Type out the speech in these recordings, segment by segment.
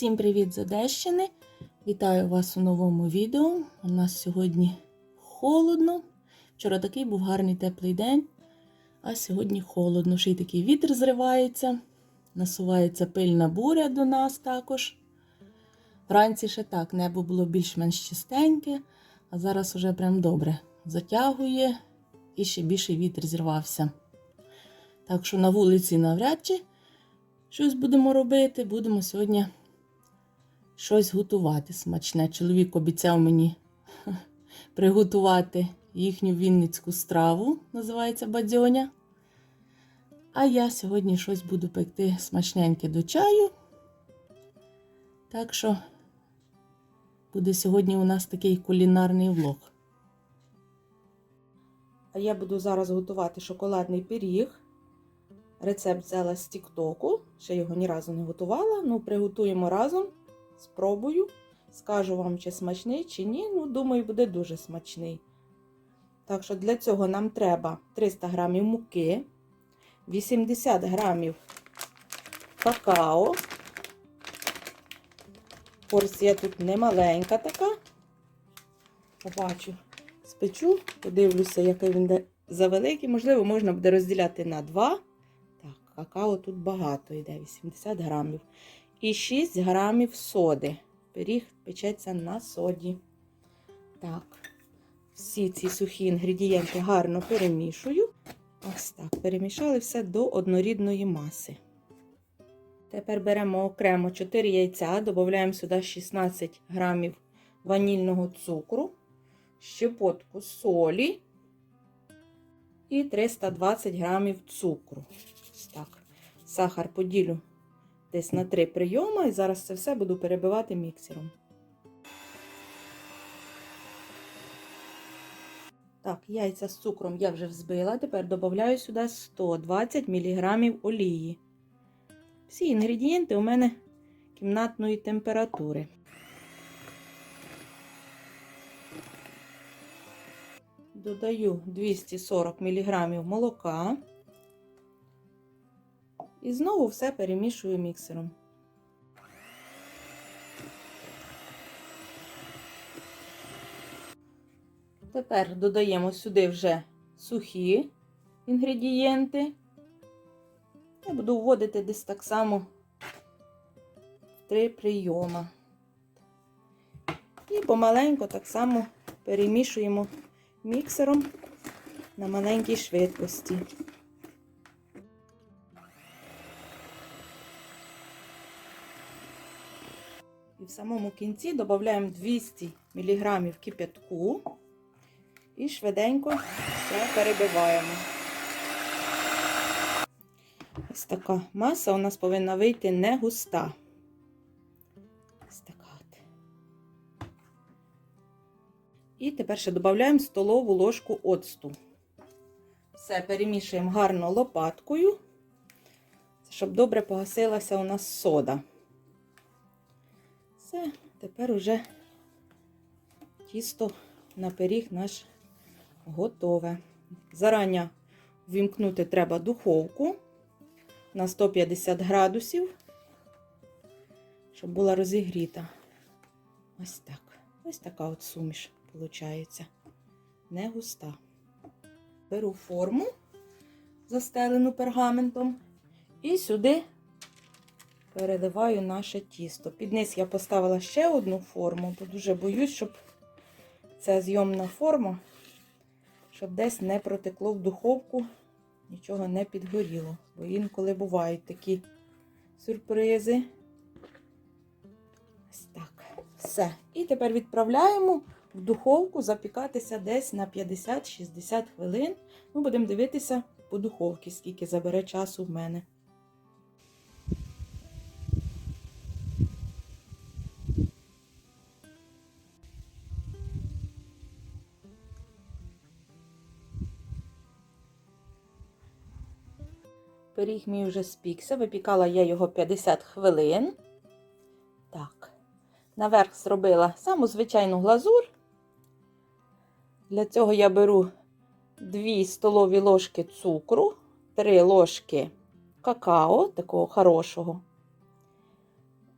Всім привіт з Одещини! Вітаю вас у новому відео. У нас сьогодні холодно. Вчора такий був гарний теплий день, а сьогодні холодно. Ще й такий вітер зривається, насувається пильна буря до нас також. Вранці ще так, небо було більш-менш чистеньке, а зараз уже прям добре затягує і ще більший вітер зірвався. Так що на вулиці навряд чи щось будемо робити. Будемо сьогодні щось готувати смачне. Чоловік обіцяв мені приготувати їхню вінницьку страву, називається бадьоня. А я сьогодні щось буду пекти смачненьке до чаю. Так що буде сьогодні у нас такий кулінарний влог. А я буду зараз готувати шоколадний пиріг. Рецепт взяла з Тіктоку, ще його ні разу не готувала. Ну, приготуємо разом, спробую. Скажу вам, чи смачний, чи ні. Ну, думаю, буде дуже смачний. Так що для цього нам треба 300 грамів муки, 80 грамів какао. Порція тут немаленька така. Побачу, спечу, подивлюся, який він завеликий. Можливо, можна буде розділяти на два. Так, какао тут багато йде, 80 грамів. І 6 грамів соди. Пиріг печеться на соді. Так, всі ці сухі інгредієнти гарно перемішую. Ось так. Перемішали все до однорідної маси. Тепер беремо окремо 4 яйця, додаємо сюди 16 грамів ванільного цукру, щепотку солі і 320 грамів цукру. Так. Сахар поділю десь на 3 прийоми, і зараз це все буду перебивати міксером. Так, яйця з цукром я вже взбила. Тепер додаю сюди 120 мг олії. Всі інгредієнти у мене кімнатної температури. Додаю 240 мг молока. І знову все перемішую міксером. Тепер додаємо сюди вже сухі інгредієнти. Я буду вводити десь так само три прийоми. І помаленько так само перемішуємо міксером на маленькій швидкості. В самому кінці додаємо 200 мг кип'ятку і швиденько все перебиваємо. Ось така маса у нас повинна вийти не густа. Ось така от. І тепер ще додаємо столову ложку оцту. Все перемішуємо гарно лопаткою, щоб добре погасилася у нас сода. Все, тепер уже тісто на пиріг наш готове. Зарані вімкнути треба духовку на 150 градусів, щоб була розігріта. Ось так. Ось така от суміш виходить. Не густа. Беру форму, застелену пергаментом, і сюди переливаю наше тісто. Під низ я поставила ще одну форму, бо дуже боюсь, щоб ця зйомна форма, щоб десь не протекло в духовку, нічого не підгоріло. Бо інколи бувають такі сюрпризи. Ось так. Все. І тепер відправляємо в духовку запікатися десь на 50-60 хвилин. Ми будемо дивитися по духовці, скільки забере часу в мене. Пиріг мій вже спікся, випікала я його 50 хвилин. Так, наверх зробила саму звичайну глазур. Для цього я беру 2 столові ложки цукру, 3 ложки какао, такого хорошого,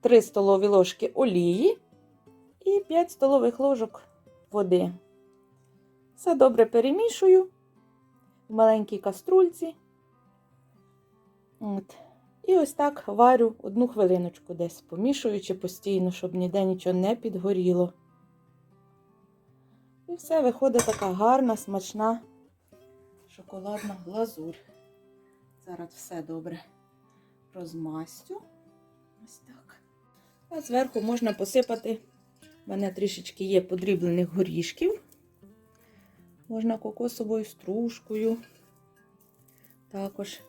3 столові ложки олії і 5 столових ложок води. Все добре перемішую в маленькій каструльці. От. І ось так варю одну хвилиночку десь, помішуючи постійно, щоб ніде нічого не підгоріло. І все виходить така гарна, смачна шоколадна глазурь. Зараз все добре розмастю. Ось так. А зверху можна посипати. У мене трішечки є подріблених горішків. Можна кокосовою стружкою. Також.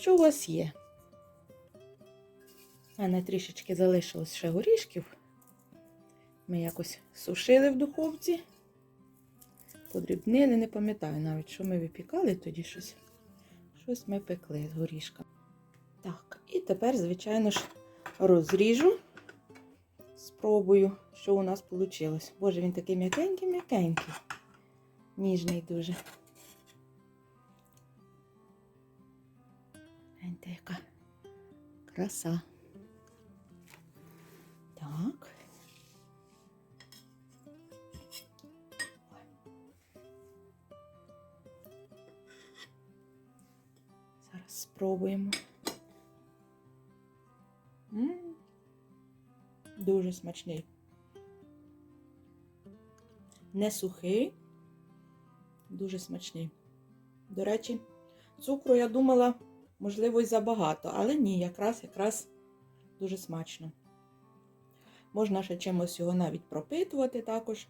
Що у вас є? У мене трішечки залишилось ще горішків. Ми якось сушили в духовці. Подрібнили, не пам'ятаю навіть, що ми випікали тоді щось. Щось ми пекли з горішками. Так, і тепер, звичайно ж, розріжу. Спробую, що у нас вийшло. Боже, він такий м'якенький-м'якенький. Ніжний дуже. Гляньте, яка краса. Так. Зараз спробуємо. М, Дуже смачний. Не сухий, дуже смачний. До речі, цукру я думала, можливо, й забагато, але ні, якраз якраз дуже смачно. Можна ще чимось його навіть пропитувати також.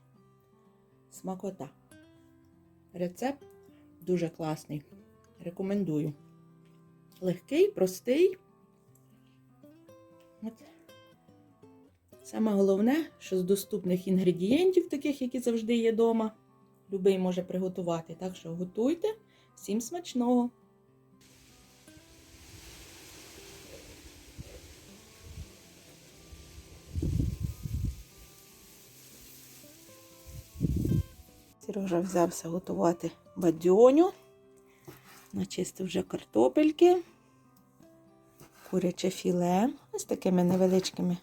Смакота. Рецепт дуже класний. Рекомендую. Легкий, простий. От. Саме головне, що з доступних інгредієнтів, таких, які завжди є вдома, любий може приготувати. Так що готуйте. Всім смачного! Сережа взявся готувати бадьоню. Начистив вже картопельки, куряче філе ось такими невеличкими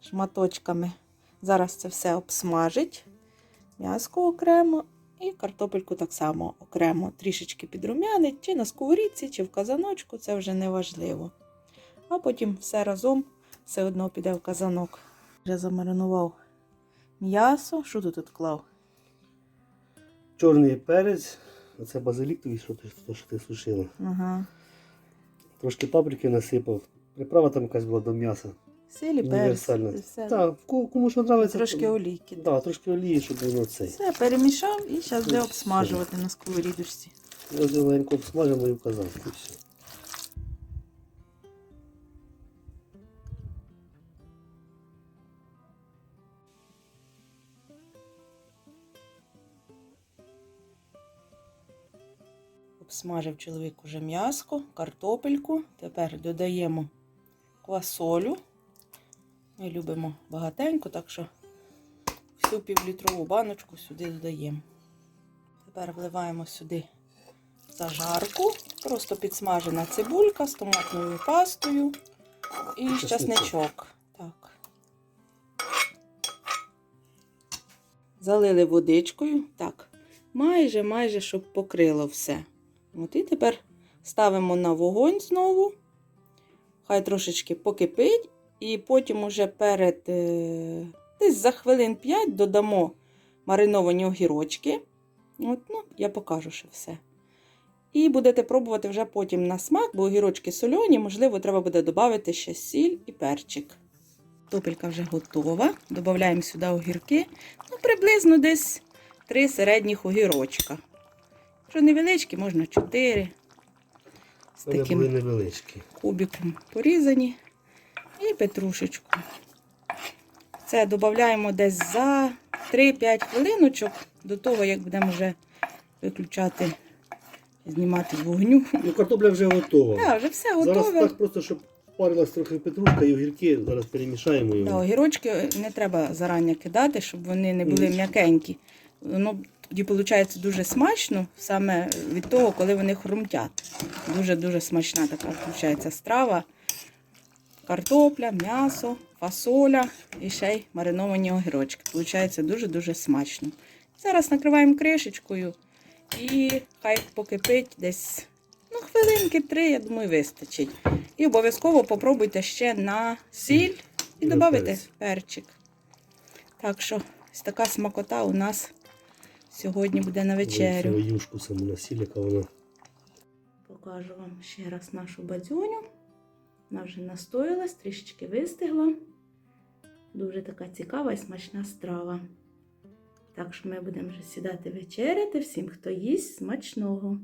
шматочками. Зараз це все обсмажить. М'яско окремо і картопельку так само окремо. Трішечки підрумянить, чи на сковорідці, чи в казаночку, це вже не важливо. А потім все разом все одно піде в казанок. Вже замаринував м'ясо. Що ти тут клав? Чорний перець, це базилік тобі, що ти, то, що ти сушила. Ага. Трошки паприки насипав. Приправа там якась була до м'яса. Сілі перець. Все. Так, кому що подобається. Трошки олійки. Так, трошки олії, щоб воно цей. Все, перемішав і зараз буде обсмажувати на сковорідочці. Я легенько обсмажимо і вказав. і все. Обсмажив чоловік уже м'яско, картопельку. Тепер додаємо квасолю. Ми любимо багатенько, так що всю півлітрову баночку сюди додаємо. Тепер вливаємо сюди зажарку. Просто підсмажена цибулька з томатною пастою і часничок. Так. Залили водичкою. Так. Майже, майже, щоб покрило все. От і тепер ставимо на вогонь знову. Хай трошечки покипить. І потім уже перед е, десь за хвилин 5 додамо мариновані огірочки. От, ну, я покажу ще все. І будете пробувати вже потім на смак, бо огірочки сольоні, можливо, треба буде додати ще сіль і перчик. Топелька вже готова. Додаємо сюди огірки. Ну, приблизно десь 3 середніх огірочка. Якщо невеличкі, можна 4. З Вони таким були невеличкі. кубиком порізані. І петрушечку. Це додаємо десь за 3-5 хвилиночок до того, як будемо вже виключати, знімати з вогню. Ну, картопля вже готова. Так, вже все Зараз готове. так просто, щоб парилась трохи петрушка і огірки, зараз перемішаємо Да, його. огірочки не треба зарані кидати, щоб вони не були м'якенькі. Воно тоді виходить дуже смачно, саме від того, коли вони хрумтять. Дуже-дуже смачна така виходить страва. картопля, м'ясо, фасоля і ще й мариновані огірочки. Получається дуже-дуже смачно. Зараз накриваємо кришечкою і хай покипить десь ну, хвилинки три, я думаю, вистачить. І обов'язково попробуйте ще на сіль і І додати перчик. Так що ось така смакота у нас сьогодні буде на вечерю. Ой, юшку саму на яка вона. Покажу вам ще раз нашу бадзюню. Вона вже настоялась, трішечки вистигла. Дуже така цікава і смачна страва. Так що ми будемо вже сідати вечеряти. Всім, хто їсть, смачного!